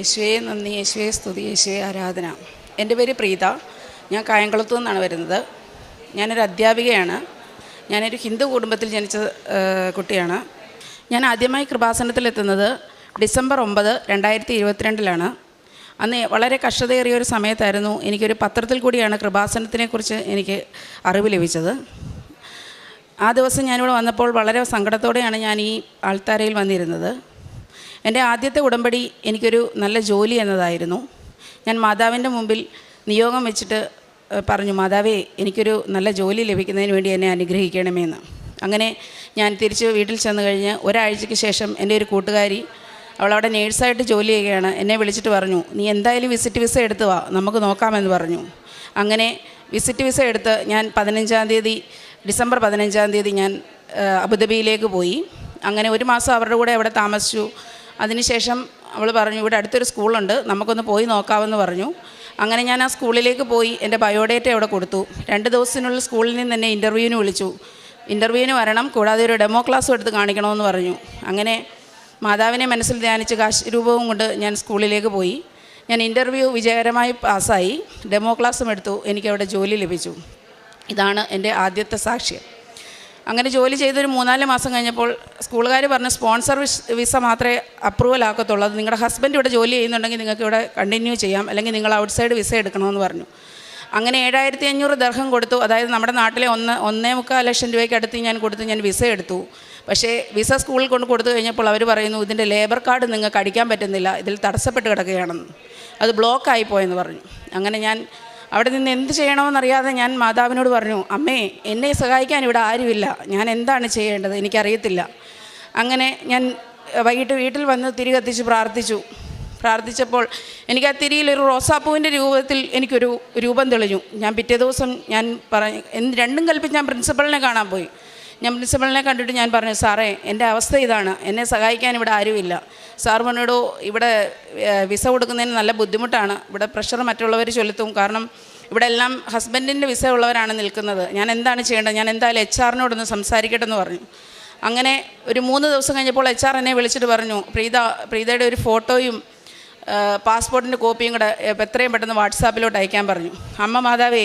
യേശുവേ നന്ദി യേശുവേ സ്തുതി യേശുവേ ആരാധന. എന്റെ പേര് പ്രീത. ഞാൻ കായംകുളത്തു നിന്നാണ് വരുന്നത്. ഞാനൊരു അധ്യാപികയാണ്. ഞാനൊരു ഹിന്ദു കുടുംബത്തിൽ ജനിച്ച കുട്ടിയാണ്. ഞാൻ ആദ്യമായി കൃപാസനത്തിലെത്തുന്നത് ഡിസംബർ ഒമ്പത് രണ്ടായിരത്തി ഇരുപത്തിരണ്ടിലാണ് അന്ന് വളരെ കഷ്ടതയേറിയ ഒരു സമയത്തായിരുന്നു എനിക്കൊരു പത്രത്തിൽ കൂടിയാണ് കൃപാസനത്തിനെക്കുറിച്ച് എനിക്ക് അറിവ് ലഭിച്ചത്. ആ ദിവസം ഞാനിവിടെ വന്നപ്പോൾ വളരെ സങ്കടത്തോടെയാണ് ഞാൻ ഈ ആൾത്താരയിൽ വന്നിരുന്നത്. എന്റെ ആദ്യത്തെ ഉടമ്പടി എനിക്കൊരു നല്ല ജോലി എന്നതായിരുന്നു. ഞാൻ മാതാവിന്റെ മുമ്പിൽ നിയോഗം വെച്ചിട്ട് പറഞ്ഞു മാതാവേ എനിക്കൊരു നല്ല ജോലി ലഭിക്കുന്നതിന് വേണ്ടി എന്നെ അനുഗ്രഹിക്കണമെന്ന്. അങ്ങനെ ഞാൻ തിരിച്ച് വീട്ടിൽ ചെന്ന് കഴിഞ്ഞ് ഒരാഴ്ചയ്ക്ക് ശേഷം എന്റെ ഒരു കൂട്ടുകാരി അവളവിടെ നേഴ്സായിട്ട് ജോലി ചെയ്യുകയാണ്. എന്നെ വിളിച്ചിട്ട് പറഞ്ഞു നീ എന്തായാലും വിസിറ്റ് വിസ എടുത്തു വാ നമുക്ക് നോക്കാമെന്ന് പറഞ്ഞു. അങ്ങനെ വിസിറ്റ് വിസ എടുത്ത് ഞാൻ പതിനഞ്ചാം തീയതി ഡിസംബർ പതിനഞ്ചാം തീയതി ഞാൻ അബുദാബിയിലേക്ക് പോയി. അങ്ങനെ ഒരു മാസം അവരുടെ കൂടെ അവിടെ താമസിച്ചു. അതിനുശേഷം അവൾ പറഞ്ഞു ഇവിടെ അടുത്തൊരു സ്കൂളുണ്ട് നമുക്കൊന്ന് പോയി നോക്കാമെന്ന് പറഞ്ഞു. അങ്ങനെ ഞാൻ ആ സ്കൂളിലേക്ക് പോയി എന്റെ ബയോഡേറ്റ അവിടെ കൊടുത്തു. രണ്ട് ദിവസത്തിനുള്ളിൽ സ്കൂളിൽ നിന്ന് എന്നെ ഇന്റർവ്യൂവിന് വിളിച്ചു. ഇന്റർവ്യൂവിന് വരണം കൂടാതെ ഒരു ഡെമോ ക്ലാസ്സും എടുത്ത് കാണിക്കണമെന്ന് പറഞ്ഞു. അങ്ങനെ മാതാവിനെ മനസ്സിൽ ധ്യാനിച്ച് കാശ് രൂപവും കൊണ്ട് ഞാൻ സ്കൂളിലേക്ക് പോയി. ഞാൻ ഇന്റർവ്യൂ വിജയകരമായി പാസ്സായി ഡെമോ ക്ലാസ്സും എടുത്തു എനിക്കവിടെ ജോലി ലഭിച്ചു. ഇതാണ് എന്റെ ആദ്യത്തെ സാക്ഷ്യം. അങ്ങനെ ജോലി ചെയ്തൊരു മൂന്നാൽ മാസം കഴിഞ്ഞപ്പോൾ സ്കൂളുകാർ പറഞ്ഞ സ്പോൺസർ വിസ്- മാത്രമേ അപ്രൂവൽ ആക്കത്തുള്ളൂ. അത് നിങ്ങളുടെ ഹസ്ബൻഡ് ഇവിടെ ജോലി ചെയ്യുന്നുണ്ടെങ്കിൽ നിങ്ങൾക്ക് ഇവിടെ കണ്ടിന്യൂ ചെയ്യാം. അല്ലെങ്കിൽ നിങ്ങൾ ഔട്ട്സൈഡ് വിസ എടുക്കണമെന്ന് പറഞ്ഞു. അങ്ങനെ ഏഴായിരത്തി അഞ്ഞൂറ് ദർഹം കൊടുത്തു. അതായത് നമ്മുടെ നാട്ടിലെ ഒന്ന് ഒന്നേ മുക്കാൽ ലക്ഷം രൂപയ്ക്ക് അടുത്ത് ഞാൻ കൊടുത്ത് ഞാൻ വിസ എടുത്തു. പക്ഷേ വിസ സ്കൂളിൽ കൊണ്ട് കൊടുത്തു കഴിഞ്ഞപ്പോൾ അവർ പറയുന്നു ഇതിന്റെ ലേബർ കാർഡ് നിങ്ങൾക്ക് അടിക്കാൻ പറ്റുന്നില്ല. ഇതിൽ തടസ്സപ്പെട്ട് കിടക്കുകയാണെന്ന്. അത് ബ്ലോക്ക് ആയിപ്പോയെന്ന് പറഞ്ഞു. അങ്ങനെ ഞാൻ അവിടെ നിന്ന് എന്ത് ചെയ്യണമെന്നറിയാതെ ഞാൻ മാതാവിനോട് പറഞ്ഞു അമ്മേ എന്നെ സഹായിക്കാൻ ഇവിടെ ആരുമില്ല. ഞാൻ എന്താണ് ചെയ്യേണ്ടത്? എനിക്കറിയത്തില്ല. അങ്ങനെ ഞാൻ വൈകിട്ട് വീട്ടിൽ വന്ന് തിരി കത്തിച്ച് പ്രാർത്ഥിച്ചു. പ്രാർത്ഥിച്ചപ്പോൾ എനിക്ക് ആ തിരിയിൽ ഒരു റോസാപ്പൂവിന്റെ രൂപത്തിൽ എനിക്കൊരു രൂപം തെളിഞ്ഞു. ഞാൻ പിറ്റേ ദിവസം ഞാൻ പറ രണ്ടും കൽപ്പിച്ച് ഞാൻ പ്രിൻസിപ്പളിനെ കാണാൻ പോയി. ഞാൻ പ്രിൻസിപ്പളിനെ കണ്ടിട്ട് ഞാൻ പറഞ്ഞു സാറേ എന്റെ അവസ്ഥ ഇതാണ്. എന്നെ സഹായിക്കാൻ ഇവിടെ ആരുമില്ല. സാർ പറഞ്ഞു ഇവിടെ വിസ കൊടുക്കുന്നതിന് നല്ല ബുദ്ധിമുട്ടാണ്. ഇവിടെ പ്രഷർ മറ്റുള്ളവർ ചൊലുത്തും. കാരണം ഇവിടെ എല്ലാം ഹസ്ബൻഡിന്റെ വിസ ഉള്ളവരാണ് നിൽക്കുന്നത്. ഞാൻ എന്താണ് ചെയ്യേണ്ടത്? ഞാൻ എന്തായാലും എച്ച് ആറിനോടൊന്ന് സംസാരിക്കട്ടെ എന്ന് പറഞ്ഞു. അങ്ങനെ ഒരു മൂന്ന് ദിവസം കഴിഞ്ഞപ്പോൾ എച്ച് ആർ എന്നെ വിളിച്ചിട്ട് പറഞ്ഞു പ്രീത പ്രീതയുടെ ഒരു ഫോട്ടോയും പാസ്പോർട്ടിന്റെ കോപ്പിയും കൂടെ എത്രയും പെട്ടെന്ന് വാട്സാപ്പിലോട്ട് അയക്കാൻ പറഞ്ഞു. അമ്മ മാതാവേ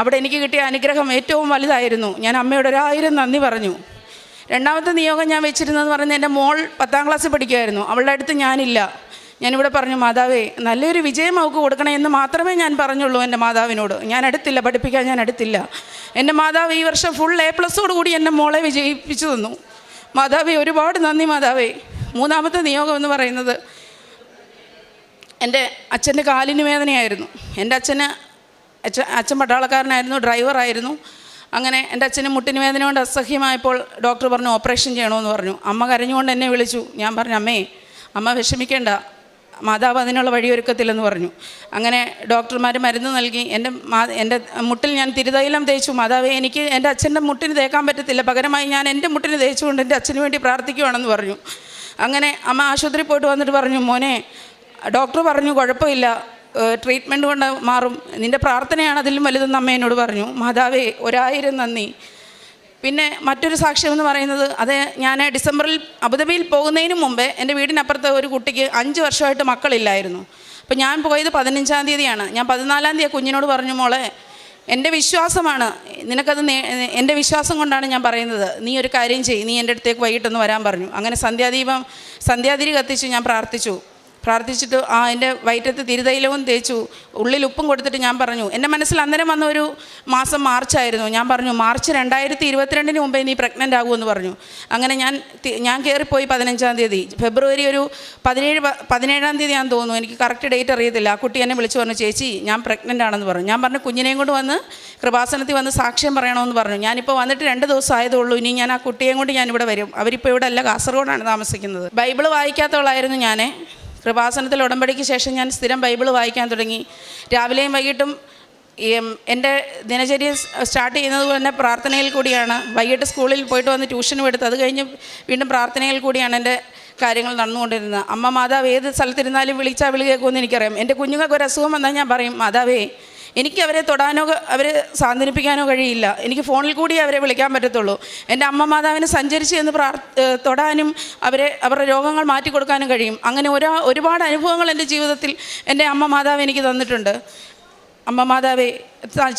അവിടെ എനിക്ക് കിട്ടിയ അനുഗ്രഹം ഏറ്റവും വലുതായിരുന്നു. ഞാൻ അമ്മയോട് ഒരായിരം നന്ദി പറഞ്ഞു. രണ്ടാമത്തെ നിയോഗം ഞാൻ വെച്ചിരുന്നതെന്ന് പറഞ്ഞാൽ എന്റെ മോൾ പത്താം ക്ലാസ്സിൽ പഠിക്കുമായിരുന്നു അവളുടെ അടുത്ത് ഞാനില്ല. ഞാനിവിടെ പറഞ്ഞു മാതാവേ നല്ലൊരു വിജയം അവൾക്ക് കൊടുക്കണേ എന്ന് മാത്രമേ ഞാൻ പറഞ്ഞുള്ളൂ എന്റെ മാതാവിനോട്. ഞാൻ അടുത്തില്ല പഠിപ്പിക്കാൻ ഞാൻ അടുത്തില്ല. എന്റെ മാതാവ് ഈ വർഷം ഫുൾ എ പ്ലസോട് കൂടി എന്റെ മോളെ വിജയിപ്പിച്ചു തന്നു. മാതാവേ ഒരുപാട് നന്ദി മാതാവേ. മൂന്നാമത്തെ നിയോഗം എന്ന് പറയുന്നത് എന്റെ അച്ഛന്റെ കാലിന് വേദനയായിരുന്നു. എന്റെ അച്ഛന് അച്ഛൻ അച്ഛൻ പട്ടാളക്കാരനായിരുന്നു ഡ്രൈവറായിരുന്നു അങ്ങനെ എന്റെ അച്ഛന് മുട്ടിന് വേദന കൊണ്ട് അസഹ്യമായപ്പോൾ ഡോക്ടർ പറഞ്ഞു ഓപ്പറേഷൻ ചെയ്യണമെന്ന് പറഞ്ഞു. അമ്മ കരഞ്ഞുകൊണ്ട് എന്നെ വിളിച്ചു. ഞാൻ പറഞ്ഞു അമ്മേ അമ്മ വിഷമിക്കേണ്ട. മാതാവ് അതിനുള്ള വഴിയൊരുക്കത്തില്ലെന്ന് പറഞ്ഞു. അങ്ങനെ ഡോക്ടർമാർ മരുന്ന് നൽകി. എന്റെ മാ എന്റെ മുട്ടിൽ ഞാൻ തിരുതൈലം തേച്ചു. മാതാവേ എനിക്ക് എന്റെ അച്ഛന്റെ മുട്ടിന് തേക്കാൻ പറ്റത്തില്ല. പകരമായി ഞാൻ എന്റെ മുട്ടിന് തേച്ചുകൊണ്ട് എന്റെ അച്ഛന് വേണ്ടി പ്രാർത്ഥിക്കുവാണെന്ന് പറഞ്ഞു. അങ്ങനെ അമ്മ ആശുപത്രി പോയിട്ട് വന്നിട്ട് പറഞ്ഞു മോനെ ഡോക്ടർ പറഞ്ഞു കുഴപ്പമില്ല. ട്രീറ്റ്മെന്റ് കൊണ്ട് മാറും. നിന്റെ പ്രാർത്ഥനയാണ് അതിലും വലുതെന്ന് അമ്മ എന്നോട് പറഞ്ഞു. മാതാവേ ഒരായിരം നന്ദി. പിന്നെ മറ്റൊരു സാക്ഷ്യം എന്ന് പറയുന്നത് അത് ഞാൻ ഡിസംബറിൽ അബുദാബിയിൽ പോകുന്നതിന് മുമ്പേ എന്റെ വീടിനപ്പുറത്ത് ഒരു കുട്ടിക്ക് അഞ്ച് വർഷമായിട്ട് മക്കളില്ലായിരുന്നു. അപ്പോൾ ഞാൻ പോയത് പതിനഞ്ചാം തീയതിയാണ്. ഞാൻ പതിനാലാം തീയതി കുഞ്ഞിനോട് പറഞ്ഞു മോളെ എന്റെ വിശ്വാസമാണ്. നിനക്കത് എന്റെ വിശ്വാസം കൊണ്ടാണ് ഞാൻ പറയുന്നത്. നീ ഒരു കാര്യം ചെയ്യും. നീ എന്റെ അടുത്തേക്ക് വൈകിട്ടൊന്ന് വരാൻ പറഞ്ഞു. അങ്ങനെ സന്ധ്യാദീപം സന്ധ്യാതിരി കത്തിച്ച് ഞാൻ പ്രാർത്ഥിച്ചു. പ്രാർത്ഥിച്ചിട്ട് ആ എന്റെ വയറ്റത്ത് തിരുതൈലവും തേച്ചു ഉള്ളിൽ ഉപ്പും കൊടുത്തിട്ട് ഞാൻ പറഞ്ഞു എന്റെ മനസ്സിൽ അന്നേരം വന്ന ഒരു മാസം മാർച്ചായിരുന്നു ഞാൻ പറഞ്ഞു മാർച്ച് രണ്ടായിരത്തി ഇരുപത്തിരണ്ടിന് മുമ്പേ നീ പ്രഗ്നന്റ് ആകുമെന്ന് പറഞ്ഞു. അങ്ങനെ ഞാൻ ഞാൻ കയറിപ്പോയി പതിനഞ്ചാം തീയതി. ഫെബ്രുവരി ഒരു പതിനേഴ് പതിനേഴാം തീയതി ഞാൻ തോന്നുന്നു. എനിക്ക് കറക്റ്റ് ഡേറ്റ് അറിയത്തില്ല. ആ കുട്ടി എന്നെ വിളിച്ചു പറഞ്ഞു ചേച്ചി ഞാൻ പ്രഗ്നന്റ് ആണെന്ന് പറഞ്ഞു. ഞാൻ പറഞ്ഞു കുഞ്ഞിനെയും കൊണ്ട് വന്ന് കൃപാസനത്തിൽ വന്ന് സാക്ഷ്യം പറയണമെന്ന് പറഞ്ഞു. ഞാനിപ്പോൾ വന്നിട്ട് രണ്ട് ദിവസം ആയതുള്ളൂ ഇനി ഞാൻ ആ കുട്ടിയെയും കൊണ്ട് ഞാനിവിടെ വരും. അവരിപ്പോൾ ഇവിടെ അല്ല കാസർഗോഡാണ് താമസിക്കുന്നത്. ബൈബിൾ വായിക്കാത്തവളായിരുന്നു ഞാൻ കൃപാസനത്തിൽ ഉടമ്പടിക്ക് ശേഷം ഞാൻ സ്ഥിരം ബൈബിൾ വായിക്കാൻ തുടങ്ങി. രാവിലെയും വൈകിട്ടും എന്റെ ദിനചര്യ സ്റ്റാർട്ട് ചെയ്യുന്നത് തന്നെ പ്രാർത്ഥനയിൽ കൂടിയാണ്. വൈകിട്ട് സ്കൂളിൽ പോയിട്ട് വന്ന് ട്യൂഷനും എടുത്ത് അത് കഴിഞ്ഞ് വീണ്ടും പ്രാർത്ഥനയിൽ കൂടിയാണ് എന്റെ കാര്യങ്ങൾ നടന്നുകൊണ്ടിരുന്നത്. അമ്മ മാതാവ് ഏത് സ്ഥലത്തിരുന്നാലും വിളിച്ചാൽ വിളി കേൾക്കുമെന്ന് എനിക്കറിയാം. എന്റെ കുഞ്ഞുങ്ങൾക്ക് ഒരു അസുഖം വന്നാൽ ഞാൻ പറയും മാതാവേ എനിക്ക് അവരെ തൊടാനോ അവരെ സാന്ത്വനിപ്പിക്കാനോ കഴിയില്ല. എനിക്ക് ഫോണിൽ കൂടി അവരെ വിളിക്കാൻ പറ്റത്തുള്ളൂ. എന്റെ അമ്മ മാതാവിനെ സഞ്ചരിച്ച് എന്ന് പ്രാർ തൊടാനും അവരെ അവരുടെ രോഗങ്ങൾ മാറ്റി കൊടുക്കാനും കഴിയും. അങ്ങനെ ഒരാ ഒരുപാട് അനുഭവങ്ങൾ എന്റെ ജീവിതത്തിൽ എന്റെ അമ്മ മാതാവ് എനിക്ക് തന്നിട്ടുണ്ട്. അമ്മ മാതാവേ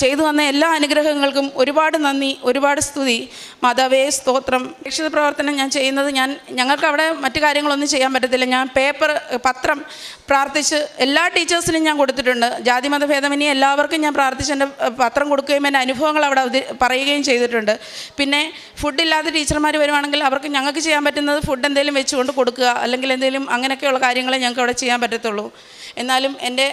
ചെയ്തു തന്ന എല്ലാ അനുഗ്രഹങ്ങൾക്കും ഒരുപാട് നന്ദി ഒരുപാട് സ്തുതി. മാതാവേ സ്തോത്രം. രക്ഷിത പ്രവർത്തനം ഞാൻ ചെയ്യുന്നത് ഞാൻ ഞങ്ങൾക്ക് അവിടെ മറ്റു കാര്യങ്ങളൊന്നും ചെയ്യാൻ പറ്റത്തില്ല. ഞാൻ പേപ്പർ പത്രം പ്രാർത്ഥിച്ച് എല്ലാ ടീച്ചേഴ്സിനും ഞാൻ കൊടുത്തിട്ടുണ്ട്. ജാതിമത ഭേദമനി എല്ലാവർക്കും ഞാൻ പ്രാർത്ഥിച്ച് എന്റെ പത്രം കൊടുക്കുകയും എന്റെ അനുഭവങ്ങൾ അവിടെ പറയുകയും ചെയ്തിട്ടുണ്ട്. പിന്നെ ഫുഡില്ലാത്ത ടീച്ചർമാർ വരുവാണെങ്കിൽ അവർക്ക് ഞങ്ങൾക്ക് ചെയ്യാൻ പറ്റുന്നത് ഫുഡ് എന്തെങ്കിലും വെച്ചുകൊണ്ട് കൊടുക്കുക അല്ലെങ്കിൽ എന്തെങ്കിലും അങ്ങനെയൊക്കെയുള്ള കാര്യങ്ങളെ ഞങ്ങൾക്ക് അവിടെ ചെയ്യാൻ പറ്റത്തുള്ളൂ. എന്നാലും എന്റെ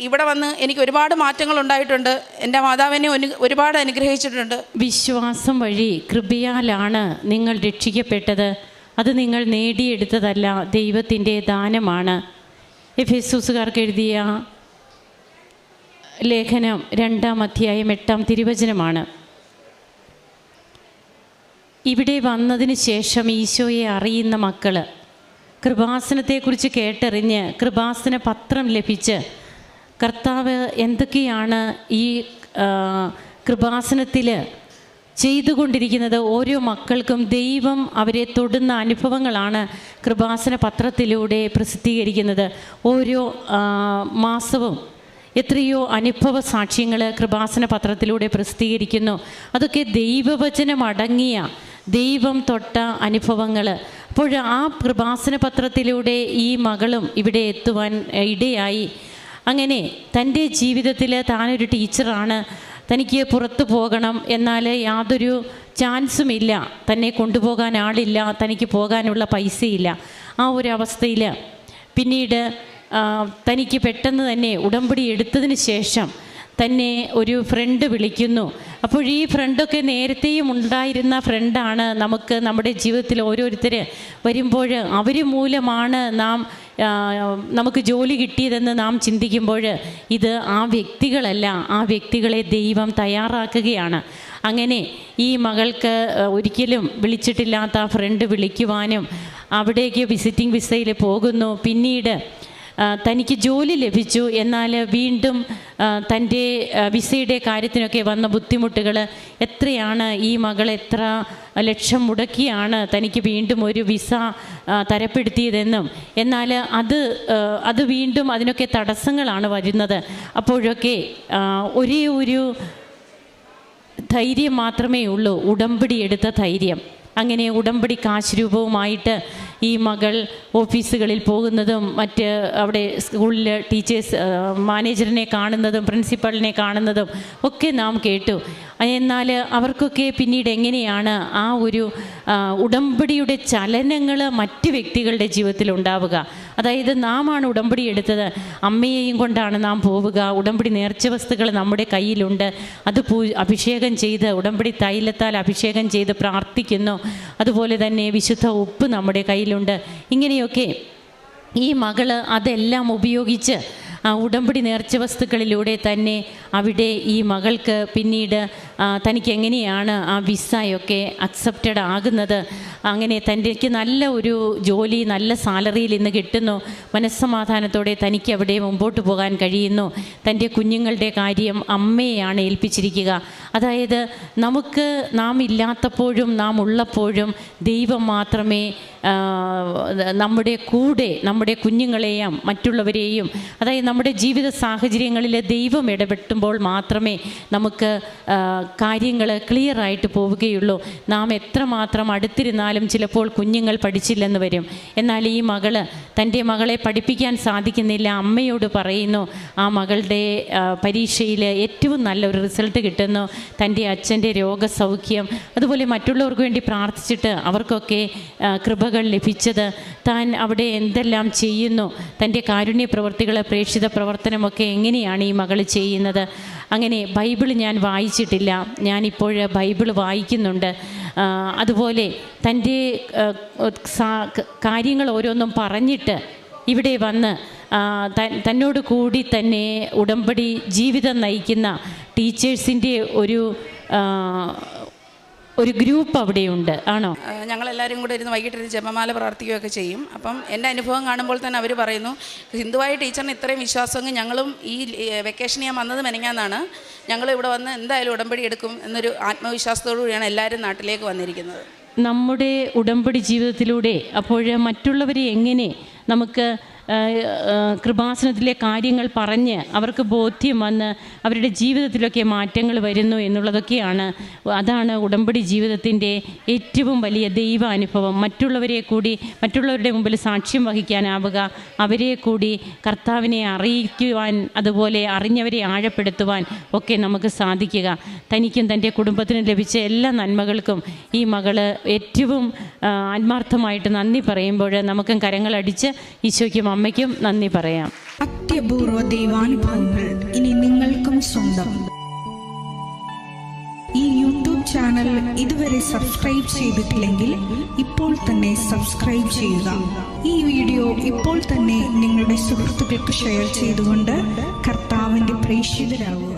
ഇവിടെ വന്ന് എനിക്ക് ഒരുപാട് മാറ്റങ്ങൾ ഉണ്ടായിട്ടുണ്ട്. എന്റെ മാതാവിനെ ഒരുപാട് അനുഗ്രഹിച്ചിട്ടുണ്ട്. വിശ്വാസം വഴി കൃപയാലാണ് നിങ്ങൾ രക്ഷിക്കപ്പെട്ടത്. അത് നിങ്ങൾ നേടിയെടുത്തതല്ല ദൈവത്തിന്റെ ദാനമാണ്. എഫേസൂസുകാർക്ക് എഴുതിയ ലേഖനം രണ്ടാം അധ്യായം എട്ടാം തിരുവചനമാണ്. ഇവിടെ വന്നതിന് ശേഷം ഈശോയെ അറിയുന്ന മക്കൾ കൃപാസനത്തെക്കുറിച്ച് കേട്ടറിഞ്ഞ് കൃപാസന പത്രം ലഭിച്ച് കർത്താവ് എന്തൊക്കെയാണ് ഈ കൃപാസനത്തിൽ ചെയ്തുകൊണ്ടിരിക്കുന്നത്? ഓരോ മക്കൾക്കും ദൈവം അവരെ തൊടുന്ന അനുഭവങ്ങളാണ് കൃപാസന പത്രത്തിലൂടെ പ്രസിദ്ധീകരിക്കുന്നത്. ഓരോ മാസവും എത്രയോ അനുഭവ സാക്ഷ്യങ്ങൾ കൃപാസന പത്രത്തിലൂടെ പ്രസിദ്ധീകരിക്കുന്നു. അതൊക്കെ ദൈവവചനം അടങ്ങിയ ദൈവം തൊട്ട അനുഭവങ്ങൾ അപ്പോൾ ആ കൃപാസന പത്രത്തിലൂടെ ഈ മകളും ഇവിടെ എത്തുവാൻ ഇടയായി. അങ്ങനെ തന്റെ ജീവിതത്തിൽ താനൊരു ടീച്ചറാണ് തനിക്ക് പുറത്തു പോകണം എന്നാൽ യാതൊരു ചാൻസും ഇല്ല തന്നെ കൊണ്ടുപോകാൻ ആളില്ല തനിക്ക് പോകാനുള്ള പൈസയില്ല ആ ഒരു അവസ്ഥയിൽ പിന്നീട് തനിക്ക് പെട്ടെന്ന് തന്നെ ഉടമ്പടി എടുത്തതിന് ശേഷം തന്നെ ഒരു ഫ്രണ്ട് വിളിക്കുന്നു. അപ്പോൾ ഈ ഫ്രണ്ടൊക്കെ നേരത്തെയും ഉണ്ടായിരുന്ന ഫ്രണ്ടാണ് നമുക്ക് നമ്മുടെ ജീവിതത്തിൽ ഓരോരുത്തർ വരുമ്പോൾ അവർ മൂലമാണ് നാം നമുക്ക് ജോലി കിട്ടിയതെന്ന് നാം ചിന്തിക്കുമ്പോൾ ഇത് ആ വ്യക്തികളല്ല ആ വ്യക്തികളെ ദൈവം തയ്യാറാക്കുകയാണ്. അങ്ങനെ ഈ മകൾക്ക് ഒരിക്കലും വിളിച്ചിട്ടില്ലാത്ത ഫ്രണ്ട് വിളിക്കുവാനും അവിടേക്ക് വിസിറ്റിംഗ് വിസയിൽ പോകുന്നു. പിന്നീട് തനിക്ക് ജോലി ലഭിച്ചു. എന്നാൽ വീണ്ടും തന്റെ വിസയുടെ കാര്യത്തിനൊക്കെ വന്ന ബുദ്ധിമുട്ടുകൾ എത്രയാണ് ഈ മകൾ എത്ര ലക്ഷം മുടക്കിയാണ് തനിക്ക് വീണ്ടും ഒരു വിസ തരപ്പെടുത്തിയതെന്നും. എന്നാൽ അത് അത് വീണ്ടും അതിനൊക്കെ തടസ്സങ്ങളാണ് വരുന്നത്. അപ്പോഴൊക്കെ ഒരേ ഒരു ധൈര്യം മാത്രമേ ഉള്ളൂ. ഉടമ്പടി എടുത്ത ധൈര്യം. അങ്ങനെ ഉടമ്പടി കാശ് രൂപവുമായിട്ട് ഈ മകൾ ഓഫീസുകളിൽ പോകുന്നതും മറ്റ് അവിടെ സ്കൂളിൽ ടീച്ചേഴ്സ് മാനേജറിനെ കാണുന്നതും പ്രിൻസിപ്പളിനെ കാണുന്നതും ഒക്കെ നാം കേട്ടു. എന്നാൽ അവർക്കൊക്കെ പിന്നീട് എങ്ങനെയാണ് ആ ഒരു ഉടമ്പടിയുടെ ചലനങ്ങൾ മറ്റ് വ്യക്തികളുടെ ജീവിതത്തിൽ ഉണ്ടാവുക? അതായത് നാം ആണ് ഉടമ്പടി എടുത്തത് അമ്മയെയും കൊണ്ടാണ് നാം പോവുക ഉടമ്പടി നേർച്ച വസ്തുക്കൾ നമ്മുടെ കയ്യിലുണ്ട് അത് പൂ അഭിഷേകം ചെയ്ത് ഉടമ്പടി തൈലത്താൽ അഭിഷേകം ചെയ്ത് പ്രാർത്ഥിക്കുന്നു. അതുപോലെ തന്നെ വിശുദ്ധ ഉപ്പ് നമ്മുടെ കയ്യിലുണ്ട്. ഇങ്ങനെയൊക്കെ ഈ മകൾ അതെല്ലാം ഉപയോഗിച്ച് ആ ഉടമ്പടി നേർച്ച വസ്തുക്കളിലൂടെ തന്നെ അവിടെ ഈ മകൾക്ക് പിന്നീട് തനിക്ക് എങ്ങനെയാണ് ആ വിസയൊക്കെ അക്സെപ്റ്റഡ് ആകുന്നത്? അങ്ങനെ തനിക്ക് നല്ല ഒരു ജോലി നല്ല സാലറിയിൽ ഇന്ന് കിട്ടുന്നു. മനസ്സമാധാനത്തോടെ തനിക്ക് അവിടെ മുമ്പോട്ട് പോകാൻ കഴിയുന്നു. തന്റെ കുഞ്ഞുങ്ങളുടെ കാര്യം അമ്മയെയാണ് ഏൽപ്പിച്ചിരിക്കുക. അതായത് നമുക്ക് നാം ഇല്ലാത്തപ്പോഴും നാം ഉള്ളപ്പോഴും ദൈവം മാത്രമേ നമ്മുടെ കൂടെ നമ്മുടെ കുഞ്ഞുങ്ങളെയും മറ്റുള്ളവരെയും അതായത് നമ്മുടെ ജീവിത സാഹചര്യങ്ങളിൽ ദൈവം ഇടപെട്ടുമ്പോൾ മാത്രമേ നമുക്ക് കാര്യങ്ങൾ ക്ലിയറായിട്ട് പോവുകയുള്ളൂ. നാം എത്രമാത്രം അടുത്തിരുന്നാലും ചിലപ്പോൾ കുഞ്ഞുങ്ങൾ പഠിച്ചില്ലെന്ന് വരും. എന്നാൽ ഈ മകൾ തന്റെ മകളെ പഠിപ്പിക്കാൻ സാധിക്കുന്നില്ല. അമ്മയോട് പറയുന്നു ആ മകളുടെ പരീക്ഷയിൽ ഏറ്റവും നല്ലൊരു റിസൾട്ട് കിട്ടുന്നു. തന്റെ അച്ഛന്റെ രോഗസൗഖ്യം അതുപോലെ മറ്റുള്ളവർക്ക് വേണ്ടി പ്രാർത്ഥിച്ചിട്ട് അവർക്കൊക്കെ കൃപകൾ ലഭിച്ചത്. താൻ അവിടെ എന്തെല്ലാം ചെയ്യുന്നു? തന്റെ കാരുണ്യ പ്രവർത്തികൾ പ്രേക്ഷിത പ്രവർത്തനമൊക്കെ എങ്ങനെയാണ് ഈ മകൾ ചെയ്യുന്നത്? അങ്ങനെ ബൈബിൾ ഞാൻ വായിച്ചിട്ടില്ല. ഞാനിപ്പോൾ ബൈബിൾ വായിക്കുന്നുണ്ട്. അതുപോലെ തന്റെ കാര്യങ്ങൾ ഓരോന്നും പറഞ്ഞിട്ട് ഇവിടെ വന്ന് തന്നോട് കൂടി തന്നെ ഉടമ്പടി ജീവിതം നയിക്കുന്ന ടീച്ചേഴ്സിന്റെ ഒരു ഒരു ഗ്രൂപ്പ് അവിടെയുണ്ട് ആണോ? ഞങ്ങൾ ഞങ്ങളെല്ലാവരും കൂടെ ഇരുന്ന് വൈകിട്ട് ഇരുന്ന് ജപമാല പ്രാർത്ഥിക്കുകയൊക്കെ ചെയ്യും. അപ്പം എന്റെ അനുഭവം കാണുമ്പോൾ തന്നെ അവർ പറയുന്നു ഹിന്ദുവായ ടീച്ചറിന് ഇത്രയും വിശ്വാസമെങ്കിൽ ഞങ്ങളും ഈ വെക്കേഷൻ ഞാൻ വന്നത് മെനങ്ങാന്നാണ്. ഞങ്ങൾ ഇവിടെ വന്ന് എന്തായാലും ഉടമ്പടി എടുക്കും എന്നൊരു ആത്മവിശ്വാസത്തോടു കൂടിയാണ് എല്ലാവരും നാട്ടിലേക്ക് വന്നിരിക്കുന്നത്. നമ്മുടെ ഉടമ്പടി ജീവിതത്തിലൂടെ അപ്പോൾ മറ്റുള്ളവരെ എങ്ങനെ നമുക്ക് കൃപാസനത്തിലെ കാര്യങ്ങൾ പറഞ്ഞ് അവർക്ക് ബോധ്യം വന്ന് അവരുടെ ജീവിതത്തിലൊക്കെ മാറ്റങ്ങൾ വരുന്നു എന്നുള്ളതൊക്കെയാണ്. അതാണ് ഉടമ്പടി ജീവിതത്തിന്റെ ഏറ്റവും വലിയ ദൈവ അനുഭവം. മറ്റുള്ളവരെ കൂടി മറ്റുള്ളവരുടെ മുമ്പിൽ സാക്ഷ്യം വഹിക്കാനാവുക അവരെ കൂടി കർത്താവിനെ അറിയിക്കുവാൻ അതുപോലെ അറിഞ്ഞവരെ ആഴപ്പെടുത്തുവാൻ ഒക്കെ നമുക്ക് സാധിക്കുക. തനിക്കും തന്റെ കുടുംബത്തിനും ലഭിച്ച എല്ലാ നന്മകൾക്കും ഈ മകൾ ഏറ്റവും ആത്മാർത്ഥമായിട്ട് നന്ദി പറയുമ്പോൾ നമുക്കും കരങ്ങളടിച്ച് ഈശോയ്ക്കും അമ്മയ്ക്കും നന്ദി പറയാം. അത്യപൂർവ ദൈവാനുഭവങ്ങൾ ഇനി നിങ്ങൾക്കും സ്വന്തം. ഈ യൂട്യൂബ് ചാനൽ ഇതുവരെ സബ്സ്ക്രൈബ് ചെയ്തിട്ടില്ലെങ്കിൽ ഇപ്പോൾ തന്നെ സബ്സ്ക്രൈബ് ചെയ്യുക. ഈ വീഡിയോ ഇപ്പോൾ തന്നെ നിങ്ങളുടെ സുഹൃത്തുക്കൾക്ക് ഷെയർ ചെയ്തുകൊണ്ട് കർത്താവിന്റെ പ്രേക്ഷിതരാകുക.